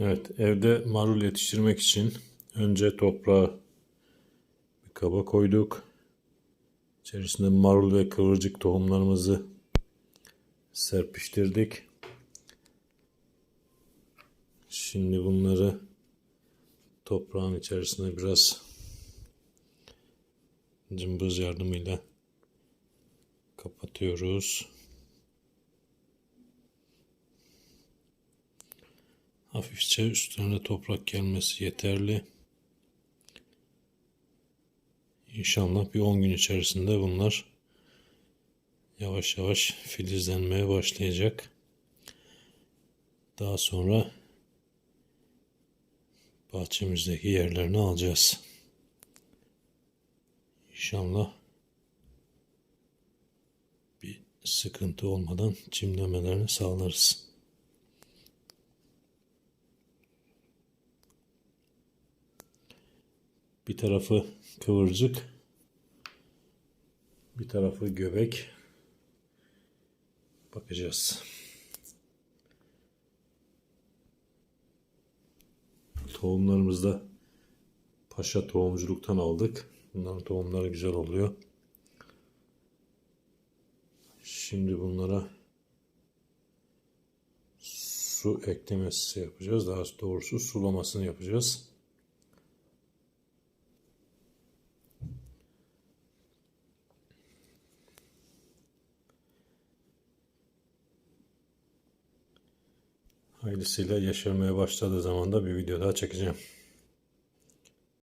Evet, evde marul yetiştirmek için önce toprağı bir kaba koyduk. İçerisinde marul ve kıvırcık tohumlarımızı serpiştirdik. Şimdi bunları toprağın içerisine biraz cımbız yardımıyla kapatıyoruz. Hafifçe üstlerine toprak gelmesi yeterli. İnşallah bir 10 gün içerisinde bunlar yavaş yavaş filizlenmeye başlayacak. Daha sonra bahçemizdeki yerlerini alacağız. İnşallah bir sıkıntı olmadan çimlemelerini sağlarız. Bir tarafı kıvırcık, bir tarafı göbek. Bakacağız. Tohumlarımızı da Paşa Tohumculuk'tan aldık. Bunların tohumları güzel oluyor. Şimdi bunlara su eklemesi yapacağız. Daha doğrusu sulamasını yapacağız. Hayırlısıyla yeşermeye başladığı zaman da bir video daha çekeceğim.